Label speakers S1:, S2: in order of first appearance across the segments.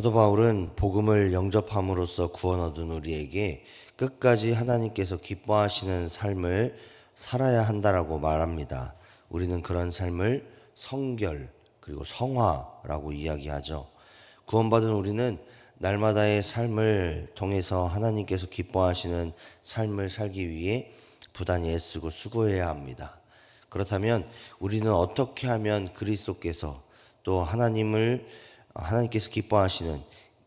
S1: 사도 바울은 복음을 영접함으로써 구원 얻은 우리에게 끝까지 하나님께서 기뻐하시는 삶을 살아야 한다라고 말합니다. 우리는 그런 삶을 성결 그리고 성화라고 이야기하죠. 구원받은 우리는 날마다의 삶을 통해서 하나님께서 기뻐하시는 삶을 살기 위해 부단히 애쓰고 수고해야 합니다. 그렇다면 우리는 어떻게 하면 그리스도께서 또 하나님을 하나님께서 기뻐하시는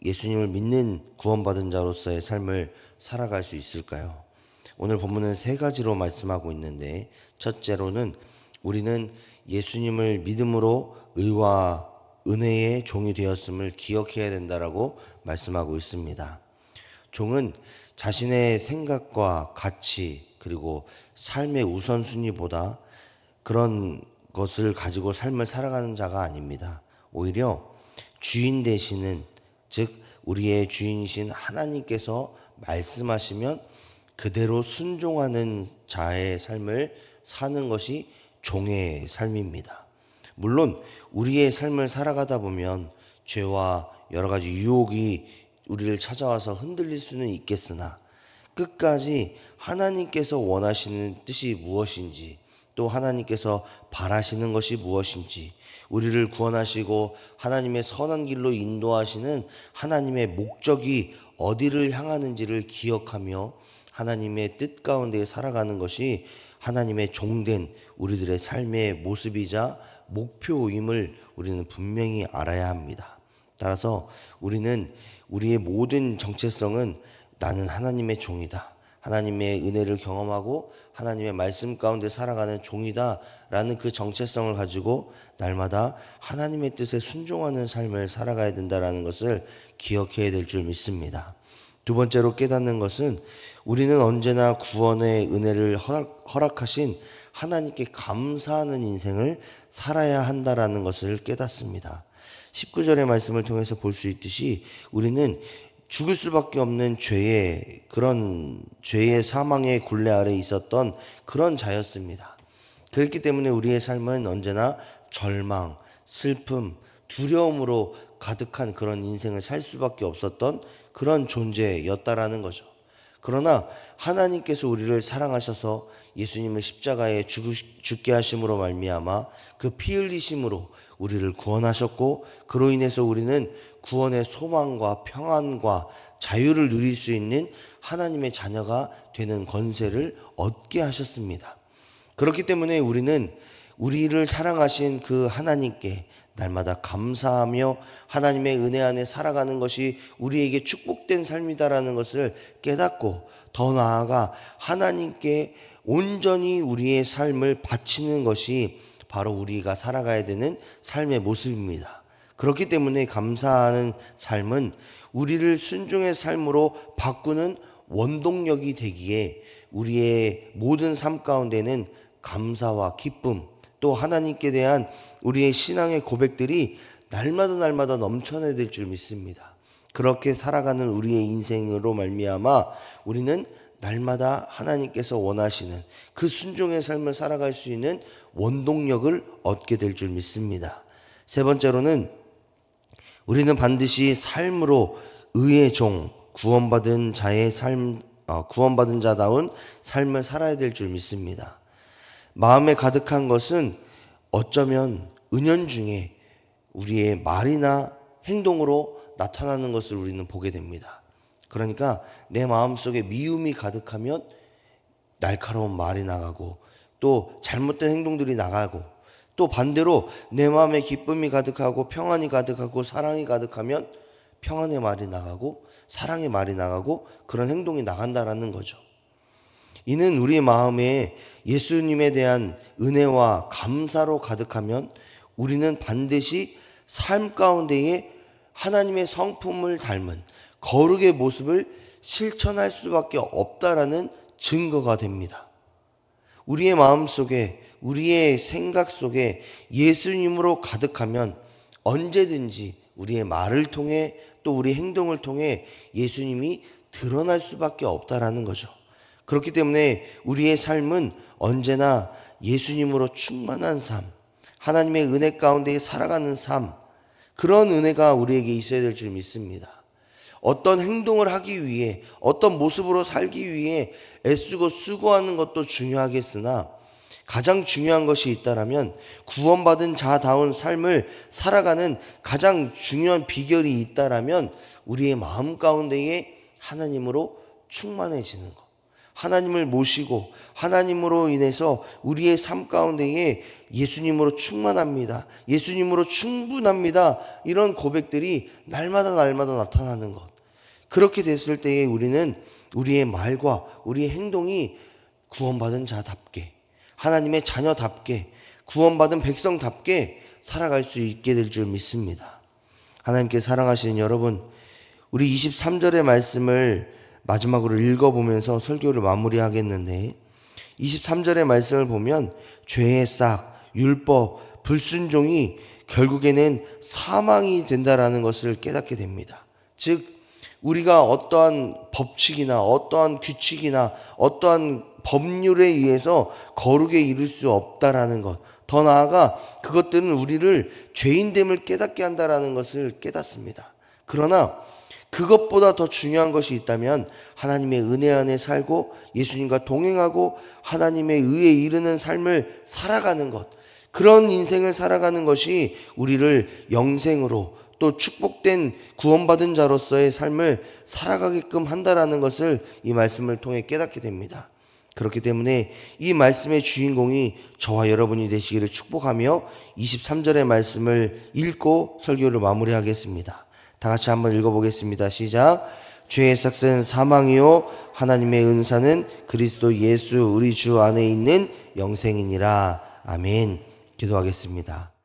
S1: 예수님을 믿는 구원받은 자로서의 삶을 살아갈 수 있을까요? 오늘 본문은 세 가지로 말씀하고 있는데 첫째로는 우리는 예수님을 믿음으로 의와 은혜의 종이 되었음을 기억해야 된다라고 말씀하고 있습니다. 종은 자신의 생각과 가치 그리고 삶의 우선순위보다 그런 것을 가지고 삶을 살아가는 자가 아닙니다. 오히려 주인 되시는 즉 우리의 주인이신 하나님께서 말씀하시면 그대로 순종하는 자의 삶을 사는 것이 종의 삶입니다. 물론 우리의 삶을 살아가다 보면 죄와 여러 가지 유혹이 우리를 찾아와서 흔들릴 수는 있겠으나 끝까지 하나님께서 원하시는 뜻이 무엇인지 또 하나님께서 바라시는 것이 무엇인지 우리를 구원하시고 하나님의 선한 길로 인도하시는 하나님의 목적이 어디를 향하는지를 기억하며 하나님의 뜻 가운데 살아가는 것이 하나님의 종된 우리들의 삶의 모습이자 목표임을 우리는 분명히 알아야 합니다. 따라서 우리는 우리의 모든 정체성은 나는 하나님의 종이다. 하나님의 은혜를 경험하고 하나님의 말씀 가운데 살아가는 종이다라는 그 정체성을 가지고 날마다 하나님의 뜻에 순종하는 삶을 살아가야 된다라는 것을 기억해야 될 줄 믿습니다. 두 번째로 깨닫는 것은 우리는 언제나 구원의 은혜를 허락, 허락하신 하나님께 감사하는 인생을 살아야 한다라는 것을 깨닫습니다. 19절의 말씀을 통해서 볼 수 있듯이 우리는 죽을 수밖에 없는 죄의 그런 죄의 사망의 굴레 아래 있었던 그런 자였습니다. 그렇기 때문에 우리의 삶은 언제나 절망, 슬픔, 두려움으로 가득한 그런 인생을 살 수밖에 없었던 그런 존재였다라는 거죠. 그러나 하나님께서 우리를 사랑하셔서 예수님을 십자가에 죽 게 하심으로 말미암아 그 피 흘리심으로 우리를 구원하셨고 그로 인해서 우리는 구원의 소망과 평안과 자유를 누릴 수 있는 하나님의 자녀가 되는 권세를 얻게 하셨습니다. 그렇기 때문에 우리는 우리를 사랑하신 그 하나님께 날마다 감사하며 하나님의 은혜 안에 살아가는 것이 우리에게 축복된 삶이다라는 것을 깨닫고 더 나아가 하나님께 온전히 우리의 삶을 바치는 것이 바로 우리가 살아가야 되는 삶의 모습입니다. 그렇기 때문에 감사하는 삶은 우리를 순종의 삶으로 바꾸는 원동력이 되기에 우리의 모든 삶 가운데는 감사와 기쁨 또 하나님께 대한 우리의 신앙의 고백들이 날마다 날마다 넘쳐나야 될 줄 믿습니다. 그렇게 살아가는 우리의 인생으로 말미암아 우리는 날마다 하나님께서 원하시는 그 순종의 삶을 살아갈 수 있는 원동력을 얻게 될 줄 믿습니다. 세 번째로는 우리는 반드시 삶으로 의의 종, 구원받은 자의 삶, 어, 구원받은 자다운 삶을 살아야 될 줄 믿습니다. 마음에 가득한 것은 어쩌면 은연 중에 우리의 말이나 행동으로 나타나는 것을 우리는 보게 됩니다. 그러니까 내 마음 속에 미움이 가득하면 날카로운 말이 나가고 또 잘못된 행동들이 나가고 또 반대로 내 마음에 기쁨이 가득하고 평안이 가득하고 사랑이 가득하면 평안의 말이 나가고 사랑의 말이 나가고 그런 행동이 나간다라는 거죠. 이는 우리 마음에 예수님에 대한 은혜와 감사로 가득하면 우리는 반드시 삶 가운데에 하나님의 성품을 닮은 거룩의 모습을 실천할 수밖에 없다라는 증거가 됩니다. 우리의 마음 속에 우리의 생각 속에 예수님으로 가득하면 언제든지 우리의 말을 통해 또 우리 행동을 통해 예수님이 드러날 수밖에 없다라는 거죠. 그렇기 때문에 우리의 삶은 언제나 예수님으로 충만한 삶, 하나님의 은혜 가운데 살아가는 삶, 그런 은혜가 우리에게 있어야 될 줄 믿습니다. 어떤 행동을 하기 위해 어떤 모습으로 살기 위해 애쓰고 수고하는 것도 중요하겠으나 가장 중요한 것이 있다라면 구원받은 자다운 삶을 살아가는 가장 중요한 비결이 있다라면 우리의 마음 가운데에 하나님으로 충만해지는 것. 하나님을 모시고 하나님으로 인해서 우리의 삶 가운데에 예수님으로 충만합니다. 예수님으로 충분합니다. 이런 고백들이 날마다 날마다 나타나는 것. 그렇게 됐을 때에 우리는 우리의 말과 우리의 행동이 구원받은 자답게 하나님의 자녀답게 구원받은 백성답게 살아갈 수 있게 될 줄 믿습니다. 하나님께 사랑하시는 여러분, 우리 23절의 말씀을 마지막으로 읽어보면서 설교를 마무리하겠는데 23절의 말씀을 보면 죄의 싹, 율법, 불순종이 결국에는 사망이 된다라는 것을 깨닫게 됩니다. 즉 우리가 어떠한 법칙이나 어떠한 규칙이나 어떠한 법률에 의해서 거룩에 이를 수 없다라는 것. 더 나아가 그것들은 우리를 죄인됨을 깨닫게 한다라는 것을 깨닫습니다. 그러나 그것보다 더 중요한 것이 있다면 하나님의 은혜 안에 살고 예수님과 동행하고 하나님의 의에 이르는 삶을 살아가는 것. 그런 인생을 살아가는 것이 우리를 영생으로 또 축복된 구원받은 자로서의 삶을 살아가게끔 한다라는 것을 이 말씀을 통해 깨닫게 됩니다. 그렇기 때문에 이 말씀의 주인공이 저와 여러분이 되시기를 축복하며 23절의 말씀을 읽고 설교를 마무리하겠습니다. 다 같이 한번 읽어보겠습니다. 시작. 죄의 삭은 사망이요 하나님의 은사는 그리스도 예수 우리 주 안에 있는 영생이니라. 아멘. 기도하겠습니다.